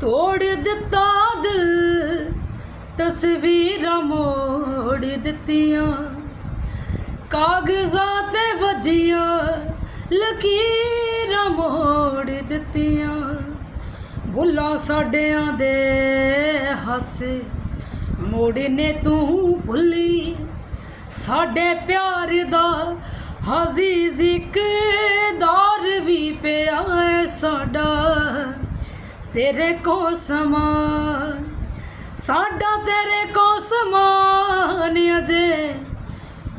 ਤੋੜ ਦਿੱਤਾ ਦਿਲ, ਤਸਵੀਰਾਂ ਮੋੜ ਦਿੱਤੀਆਂ। ਕਾਗਜ਼ਾਂ ਤੇ ਵੱਜੀਆਂ, ਲਕੀਰਾਂ ਮੋੜ ਦਿੱਤੀਆਂ। ਬੁੱਲਾਂ ਸਾਡਿਆਂ ਦੇ ਹਾਸੇ, ਮੋੜੇ ਨੇ ਤੂੰ ਭੁੱਲੀ। ਸਾਡੇ ਪਿਆਰ ਦਾ ਹਜ਼ੀਜ਼ ਜਿਕਦਾਰ ਵੀ ਪਿਆ ਸਾਡਾ। ਤੇਰੇ ਕੋ ਸਮਾਨ, ਸਾਡਾ ਤੇਰੇ ਕੋ ਸਮਾਨ ਅਜੇ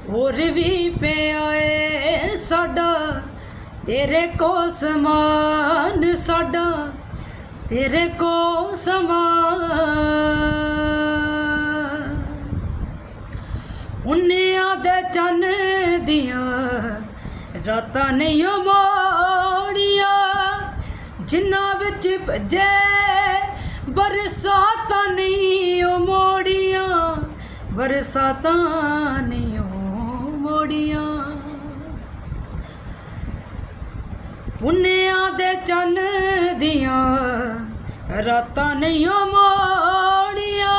ਹੋਰ ਵੀ ਪਿਆ ਏ ਸਾਡਾ ਤੇਰੇ ਕੋ ਸਮਾਨ, ਸਾਡਾ ਤੇਰੇ ਕੋ ਸਮਾਨ। ਉੰਨਿਆਂ ਦੇ ਚੰਨ ਦੀਆਂ ਰਾਤਾਂ ਨਹੀਂ ਓ ਮੋੜੀਆਂ ਜਿਨ੍ਹਾਂ ਵਿੱਚ ਭਜੇ, ਬਰਸਾਤਾਂ ਨਹੀਂ ਓ ਮੋੜੀਆਂ, ਬਰਸਾਤਾਂ ਨਹੀਂ ਓ ਮੋੜੀਆਂ। ਪੁੰਨਿਆਂ ਦੇ ਚੰਨ ਦੀਆਂ ਰਾਤਾਂ ਨਹੀਂ ਓ ਮੋੜੀਆਂ,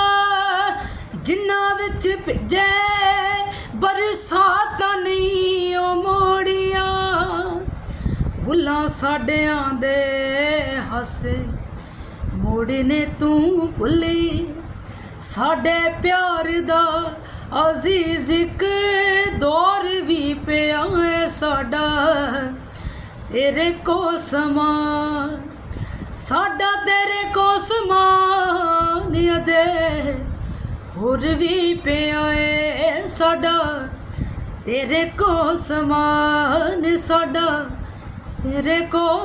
ਜਿਨ੍ਹਾਂ ਵਿੱਚ ਭਿੱਜੇ, ਬਰਸਾਤਾਂ ਨਹੀਂ ਬੁੱਲਾਂ ਸਾਡਿਆਂ ਦੇ ਹਾਸੇ। ਮੋੜੇ ਨੇ ਤੂੰ ਭੁੱਲੀ। ਸਾਡੇ ਪਿਆਰ ਦਾ ਅਜ਼ੀਜ਼ ਇੱਕ ਦੌਰ ਵੀ ਪਿਆ ਹੈ ਸਾਡਾ। ਤੇਰੇ ਕੋ ਸਮਾਨ ਸਾਡਾ ਤੇਰੇ ਕੋ ਸਮਾਨ ਅਜੇ ਹੋਰ ਵੀ ਪਿਆ ਏ ਸਾਡਾ। ਤੇਰੇ ਕੋ ਸਮਾਨ ਸਾਡਾ। ਤੇਰੇ ਕੋ